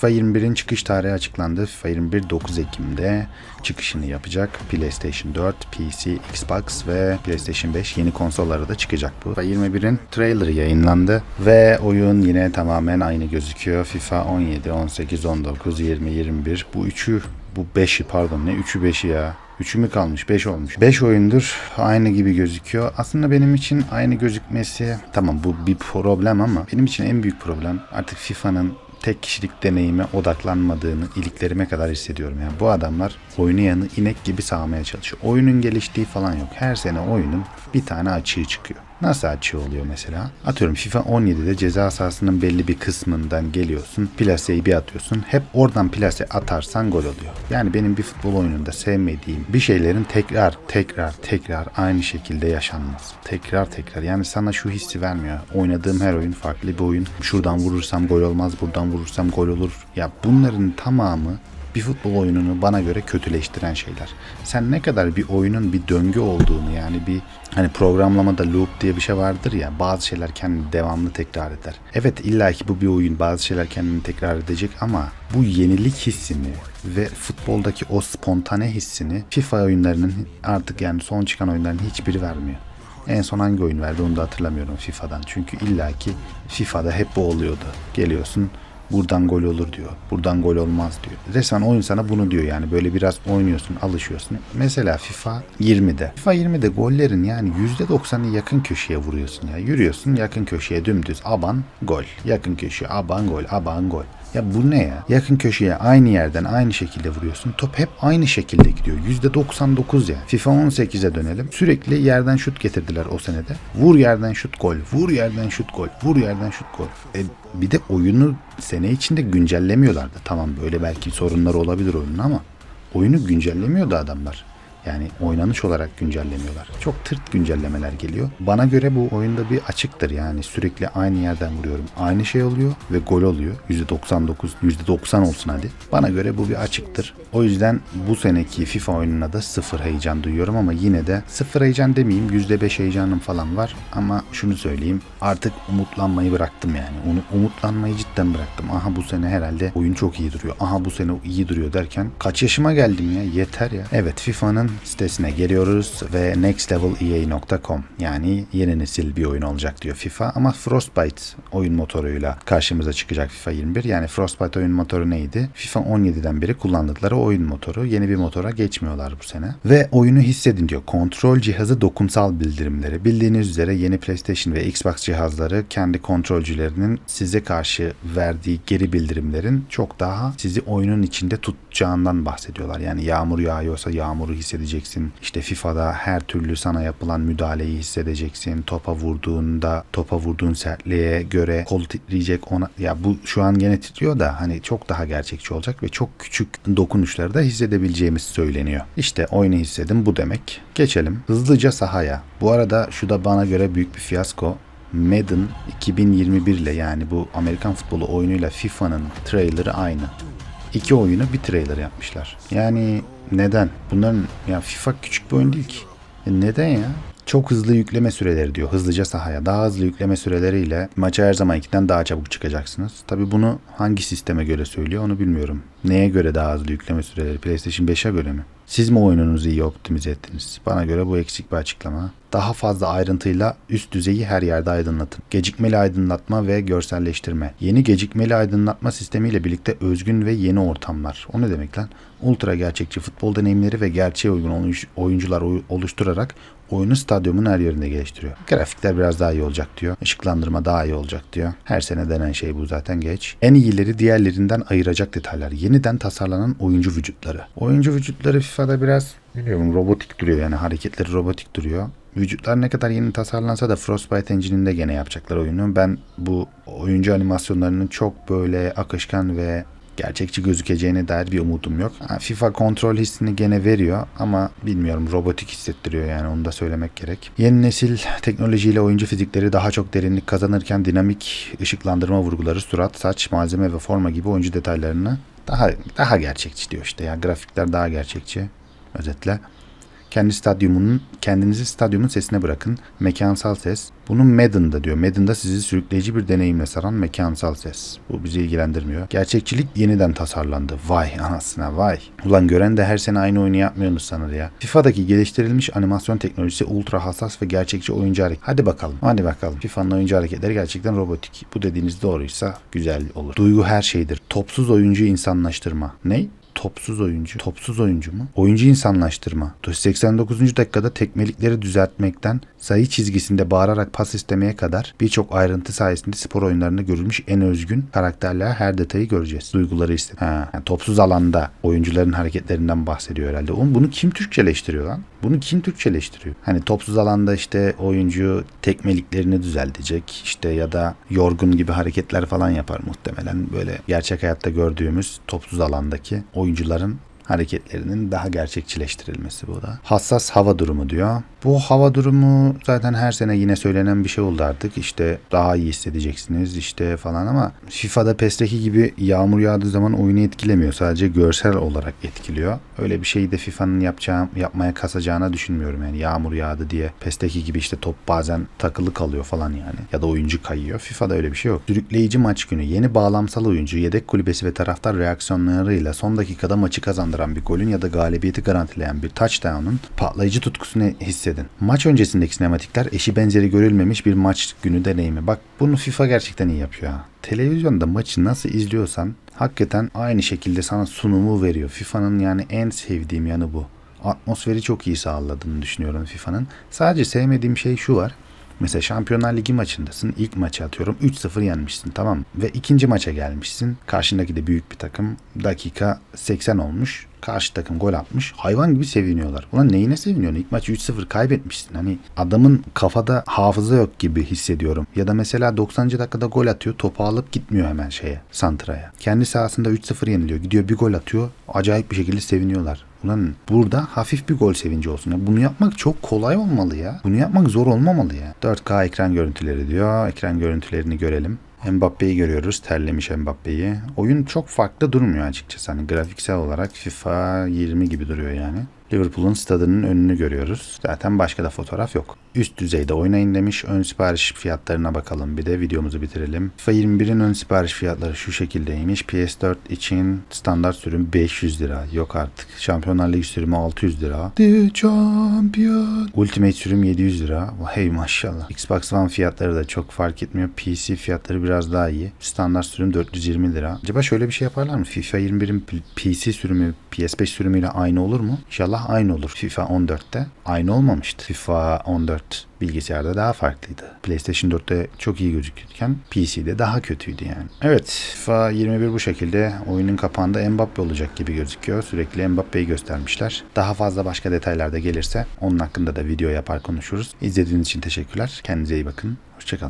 FIFA 21'in çıkış tarihi açıklandı. FIFA 21 9 Ekim'de çıkışını yapacak. PlayStation 4, PC, Xbox ve PlayStation 5 yeni konsollara da çıkacak bu. FIFA 21'in trailerı yayınlandı ve oyun yine tamamen aynı gözüküyor. FIFA 17, 18, 19, 20, 21 bu üçü bu 5'i pardon ne 3'ü 5'i ya. 3'ü mü kalmış? 5 olmuş. 5 oyundur aynı gibi gözüküyor. Aslında benim için aynı gözükmesi tamam bu bir problem ama benim için en büyük problem artık FIFA'nın tek kişilik deneyime odaklanmadığını iliklerime kadar hissediyorum. Yani bu adamlar oyunu yanı inek gibi sağmaya çalışıyor. Oyunun geliştiği falan yok. Her sene oyunun bir tane açığı çıkıyor. Nasıl açığı oluyor mesela? Atıyorum FIFA 17'de ceza sahasının belli bir kısmından geliyorsun. Plaseyi bir atıyorsun. Hep oradan plase atarsan gol oluyor. Yani benim bir futbol oyununda sevmediğim bir şeylerin tekrar tekrar tekrar aynı şekilde yaşanması. Tekrar tekrar. Yani sana şu hissi vermiyor. Oynadığım her oyun farklı bir oyun. Şuradan vurursam gol olmaz, buradan vurursam gol olur. Ya bunların tamamı bir futbol oyununu bana göre kötüleştiren şeyler. Sen ne kadar bir oyunun bir döngü olduğunu yani bir hani programlamada loop diye bir şey vardır ya bazı şeyler kendini devamlı tekrar eder. Evet illaki bu bir oyun bazı şeyler kendini tekrar edecek ama bu yenilik hissini ve futboldaki o spontane hissini FIFA oyunlarının artık yani son çıkan oyunların hiçbiri vermiyor. En son hangi oyun verdi onu da hatırlamıyorum FIFA'dan. Çünkü illaki FIFA'da hep bu oluyordu. Geliyorsun buradan gol olur diyor. Buradan gol olmaz diyor. Resmen oyun sana bunu diyor yani. Böyle biraz oynuyorsun, alışıyorsun. Mesela FIFA 20'de. FIFA 20'de gollerin yani %90'ı yakın köşeye vuruyorsun ya. Yürüyorsun yakın köşeye dümdüz. Aban gol. Yakın köşeye aban gol. Aban gol. Ya bu ne ya? Yakın köşeye aynı yerden aynı şekilde vuruyorsun. Top hep aynı şekilde gidiyor. %99 ya. FIFA 18'e dönelim. Sürekli yerden şut getirdiler o senede. Vur yerden şut gol. Vur yerden şut gol. Vur yerden şut gol. E, bir de oyunu sene içinde güncellemiyorlardı. Tamam böyle belki sorunlar olabilir oyunun ama oyunu güncellemiyordu adamlar. Yani oynanış olarak güncellemiyorlar. Çok tırt güncellemeler geliyor. Bana göre bu oyunda bir açıktır. Yani sürekli aynı yerden vuruyorum. Aynı şey oluyor ve gol oluyor. %99, %90 olsun hadi. Bana göre bu bir açıktır. O yüzden bu seneki FIFA oyununa da sıfır heyecan duyuyorum ama yine de sıfır heyecan demeyeyim %5 heyecanım falan var. Ama şunu söyleyeyim artık umutlanmayı bıraktım yani. Onu umutlanmayı cidden bıraktım. Aha bu sene herhalde oyun çok iyi duruyor. Aha bu sene iyi duruyor derken kaç yaşıma geldim ya yeter ya. Evet FIFA'nın sitesine geliyoruz ve nextlevelea.com yani yeni nesil bir oyun olacak diyor FIFA ama Frostbite oyun motoruyla karşımıza çıkacak FIFA 21. Yani Frostbite oyun motoru neydi? FIFA 17'den beri kullandıkları oyun motoru. Yeni bir motora geçmiyorlar bu sene. Ve oyunu hissedin diyor. Kontrol cihazı dokunsal bildirimleri. Bildiğiniz üzere yeni PlayStation ve Xbox cihazları kendi kontrolcülerinin size karşı verdiği geri bildirimlerin çok daha sizi oyunun içinde tutacağından bahsediyorlar. Yani yağmur yağıyorsa yağmuru hissedeceksin. İşte FIFA'da her türlü sana yapılan müdahaleyi hissedeceksin. Topa vurduğunda topa vurduğun sertliğe göre kol titreyecek ona ya bu şu an gene titriyor da hani çok daha gerçekçi olacak ve çok küçük dokunuşları da hissedebileceğimiz söyleniyor. İşte oyunu hissedin bu demek. Geçelim hızlıca sahaya. Bu arada şu da bana göre büyük bir fiyasko. Madden 2021 ile yani bu Amerikan futbolu oyunuyla FIFA'nın trailerı aynı. İki oyunu bir trailer yapmışlar. Yani neden? Bunların ya FIFA küçük bir oyun değil ki. Ya neden ya? Çok hızlı yükleme süreleri diyor. Hızlıca sahaya. Daha hızlı yükleme süreleriyle maça her zamankinden daha çabuk çıkacaksınız. Tabi bunu hangi sisteme göre söylüyor onu bilmiyorum. Neye göre daha hızlı yükleme süreleri? PlayStation 5'e göre mi? Siz mi oyununuzu iyi optimize ettiniz? Bana göre bu eksik bir açıklama. Daha fazla ayrıntıyla üst düzeyi her yerde aydınlatın. Gecikmeli aydınlatma ve görselleştirme. Yeni gecikmeli aydınlatma sistemiyle birlikte özgün ve yeni ortamlar. O ne demek lan? Ultra gerçekçi futbol deneyimleri ve gerçeğe uygun oyuncular oluşturarak oyunu stadyumun her yerinde geliştiriyor. Grafikler biraz daha iyi olacak diyor. Işıklandırma daha iyi olacak diyor. Her sene denen şey bu zaten geç. En iyileri diğerlerinden ayıracak detaylar. Yeniden tasarlanan oyuncu vücutları. Oyuncu vücutları FIFA'da biraz biliyorum robotik duruyor yani hareketleri robotik duruyor. Vücutlar ne kadar yeni tasarlansa da Frostbite Engine'inde gene yapacaklar oyunu. Ben bu oyuncu animasyonlarının çok böyle akışkan ve gerçekçi gözükeceğine dair bir umudum yok. FIFA kontrol hissini gene veriyor ama bilmiyorum robotik hissettiriyor yani onu da söylemek gerek. Yeni nesil teknolojiyle oyuncu fizikleri daha çok derinlik kazanırken dinamik ışıklandırma vurguları, surat, saç, malzeme ve forma gibi oyuncu detaylarını daha daha gerçekçi diyor işte ya grafikler daha gerçekçi özetle. Kendi stadyumunun, kendinizi stadyumun sesine bırakın. Mekansal ses. Bunu Madden'da diyor. Madden'da sizi sürükleyici bir deneyimle saran mekansal ses. Bu bizi ilgilendirmiyor. Gerçekçilik yeniden tasarlandı. Vay anasına vay. Ulan gören de her sene aynı oyunu yapmıyorsunuz sanır ya. FIFA'daki geliştirilmiş animasyon teknolojisi ultra hassas ve gerçekçi oyuncu hareket. Hadi bakalım. Hadi bakalım. FIFA'nın oyuncu hareketleri gerçekten robotik. Bu dediğiniz doğruysa güzel olur. Duygu her şeydir. Topsuz oyuncu insanlaştırma. Ne? Topsuz oyuncu. Topsuz oyuncu mu? Oyuncu insanlaştırma. 89. dakikada tekmelikleri düzeltmekten sayı çizgisinde bağırarak pas istemeye kadar birçok ayrıntı sayesinde spor oyunlarında görülmüş en özgün karakterler her detayı göreceğiz. Duyguları iste. Ha, yani topsuz alanda oyuncuların hareketlerinden bahsediyor herhalde. Oğlum bunu kim Türkçeleştiriyor lan? Bunu kim Türkçeleştiriyor? Hani topsuz alanda işte oyuncu tekmeliklerini düzeltecek işte ya da yorgun gibi hareketler falan yapar muhtemelen. Böyle gerçek hayatta gördüğümüz topsuz alandaki oyuncuların hareketlerinin daha gerçekçileştirilmesi bu da. Hassas hava durumu diyor. Bu hava durumu zaten her sene yine söylenen bir şey oldu artık. İşte daha iyi hissedeceksiniz işte falan ama FIFA'da PES'teki gibi yağmur yağdığı zaman oyunu etkilemiyor. Sadece görsel olarak etkiliyor. Öyle bir şeyi de FIFA'nın yapacağım, yapmaya kasacağına düşünmüyorum yani. Yağmur yağdı diye PES'teki gibi işte top bazen takılı kalıyor falan yani. Ya da oyuncu kayıyor. FIFA'da öyle bir şey yok. Sürükleyici maç günü. Yeni bağlamsal oyuncu, yedek kulübesi ve taraftar reaksiyonlarıyla son dakikada maçı kazandıran bir golün ya da galibiyeti garantileyen bir touchdown'un patlayıcı tutkusunu hissedin. Maç öncesindeki sinematikler eşi benzeri görülmemiş bir maç günü deneyimi. Bak bunu FIFA gerçekten iyi yapıyor ha. Televizyonda maçı nasıl izliyorsan hakikaten aynı şekilde sana sunumu veriyor. FIFA'nın yani en sevdiğim yanı bu. Atmosferi çok iyi sağladığını düşünüyorum FIFA'nın. Sadece sevmediğim şey şu var. Mesela Şampiyonlar Ligi maçındasın. İlk maçı atıyorum. 3-0 yenmişsin tamam? Ve ikinci maça gelmişsin. Karşındaki de büyük bir takım. Dakika 80 olmuş. Karşı takım gol atmış. Hayvan gibi seviniyorlar. Ulan neyine seviniyorsun? İlk maçı 3-0 kaybetmişsin. Hani adamın kafada hafıza yok gibi hissediyorum. Ya da mesela 90. dakikada gol atıyor. Topu alıp gitmiyor hemen şeye. Santra'ya. Kendi sahasında 3-0 yeniliyor. Gidiyor bir gol atıyor. Acayip bir şekilde seviniyorlar. Ulan burada hafif bir gol sevinci olsun. Ya bunu yapmak çok kolay olmalı ya. Bunu yapmak zor olmamalı ya. 4K ekran görüntüleri diyor. Ekran görüntülerini görelim. Mbappe'yi görüyoruz. Terlemiş Mbappe'yi. Oyun çok farklı durmuyor açıkçası. Hani grafiksel olarak FIFA 20 gibi duruyor yani. Liverpool'un stadının önünü görüyoruz. Zaten başka da fotoğraf yok. Üst düzeyde oynayın demiş. Ön sipariş fiyatlarına bakalım bir de videomuzu bitirelim. FIFA 21'in ön sipariş fiyatları şu şekildeymiş. PS4 için standart sürüm 500 lira. Yok artık. Şampiyonlar Ligi sürümü 600 lira. The Champion. Ultimate sürüm 700 lira. Hey maşallah. Xbox One fiyatları da çok fark etmiyor. PC fiyatları biraz daha iyi. Standart sürüm 420 lira. Acaba şöyle bir şey yaparlar mı? FIFA 21'in PC sürümü PS5 sürümüyle aynı olur mu? İnşallah aynı olur. FIFA 14'te aynı olmamıştı. FIFA 14 bilgisayarda daha farklıydı. PlayStation 4'te çok iyi gözükürken PC'de daha kötüydü yani. Evet FIFA 21 bu şekilde oyunun kapağında Mbappe olacak gibi gözüküyor. Sürekli Mbappe'yi göstermişler. Daha fazla başka detaylar da gelirse onun hakkında da video yapar konuşuruz. İzlediğiniz için teşekkürler. Kendinize iyi bakın. Hoşçakalın.